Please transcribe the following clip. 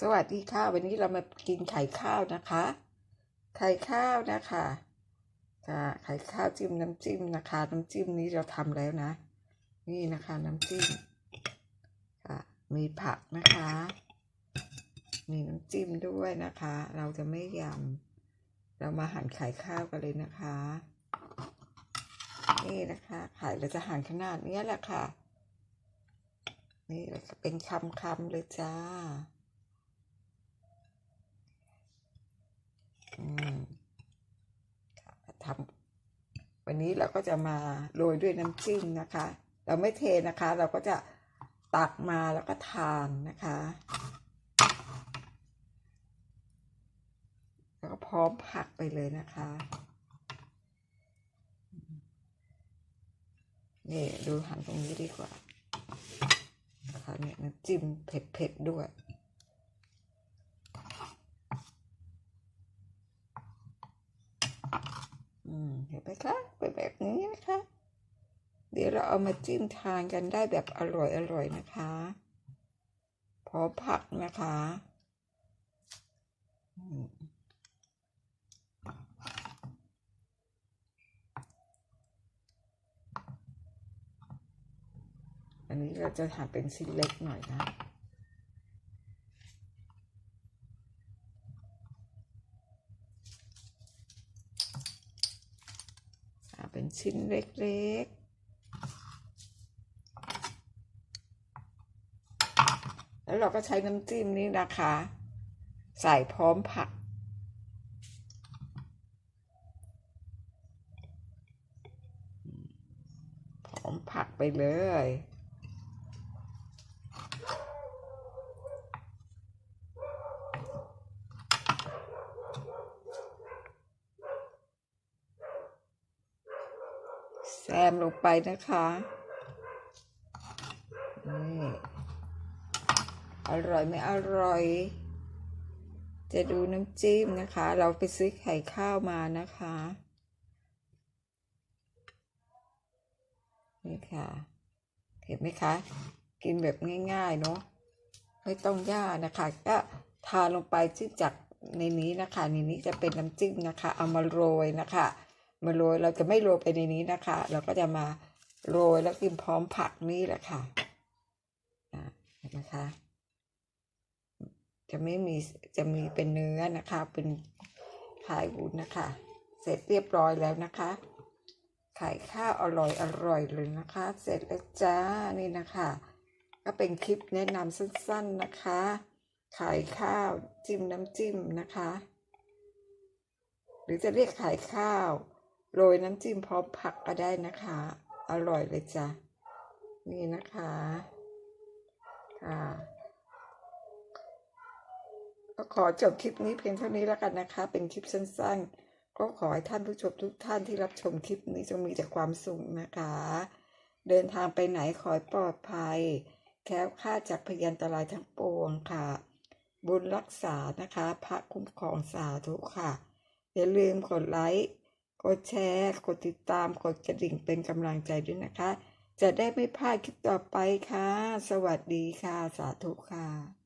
สวัสดีค่ะ วันนี้เรามากินไข่ข้าวนะคะ ไข่ข้าวนะคะค่ะไข่ข้าวจิ้มน้ำจิ้มนะคะ น้ำจิ้มนี้เราทำแล้วนะ นี่นะคะน้ำจิ้มค่ะมีผักนะคะ มีน้ำจิ้มด้วยนะคะ เราจะไม่ยำเรามาหั่นไข่ข้าวกันเลยนะคะ นี่นะคะไข่เราจะหั่นขนาดนี้แหละค่ะ นี่เป็นคำๆเลยจ้า อืมค่ะ ทำวันนี้เราก็จะมาโรยด้วยน้ำจิ้มนะคะ เราไม่เทนะคะ เราก็จะตักมาแล้วก็ทานนะคะ แล้วก็พร้อมผักไปเลยนะคะนี่ดูหันตรงนี้ดีกว่านะคะเนี่ยน้ำจิ้มเผ็ดๆด้วย อืมเห็นไหมคะเป็นแบบนี้นะคะ เดี๋ยวเราเอามาจิ้มทานกันได้แบบอร่อยอร่อยนะคะพร้อมผักนะคะอันนี้เราจะหั่นเป็นชิ้นเล็กหน่อยนะ อ่าเป็น ชิ้นเล็กๆ แล้วเราก็ใช้น้ำจิ้มนี้นะคะ ใส่พร้อมผัก พร้อมผักไปเลย แซมลงไปนะคะนี่อร่อยไม่อร่อย จะดูน้ำจิ้มนะคะ เราไปซื้อไข่ข้าวมานะคะ นี่ค่ะ เห็นไหมคะ กินแบบง่ายๆเนาะไม่ต้องย่านะคะ ก็ทาลงไปที่จากในนี้นะคะในนี้จะเป็นน้ำจิ้มนะคะ เอามาโรยนะคะ มาโรยเราจะไม่โรยไปในนี้นะคะ เราก็จะมาโรยแล้วกินพร้อมผักนี่แหละค่ะเห็นไหมคะ จะไม่มีจะมีเป็นเนื้อนะคะ เป็นไข่วุ้นนะคะ เสร็จเรียบร้อยแล้วนะคะไข่ข้าวอร่อยอร่อยเลยนะคะ เสร็จแล้วจ้านี่นะคะ ก็เป็นคลิปแนะนำสั้นๆนะคะไข่ข้าวจิ้มน้ำจิ้มนะคะ หรือจะเรียกไข่ข้าว โรยน้ำจิ้มพร้อมผักก็ได้นะคะ อร่อยเลยจ้ะ นี่นะคะ ค่ะก็ขอจบคลิปนี้เพียงเท่านี้แล้วกันนะคะ เป็นคลิปสั้นๆ ก็ขอให้ท่านผู้ชมทุกท่านที่รับชมคลิปนี้จงมีแต่ความสุขนะคะ เดินทางไปไหนขอให้ปลอดภัย แค้วคลาจากพยันตรายทั้งปวงค่ะ บุญรักษานะคะ พระคุ้มครองสาธุค่ะ อย่าลืมกดไลค์ กดแชร์ กดติดตาม กดกระดิ่งเป็นกำลังใจด้วยนะคะ จะได้ไม่พลาดคลิปต่อไปค่ะ สวัสดีค่ะ สาธุค่ะ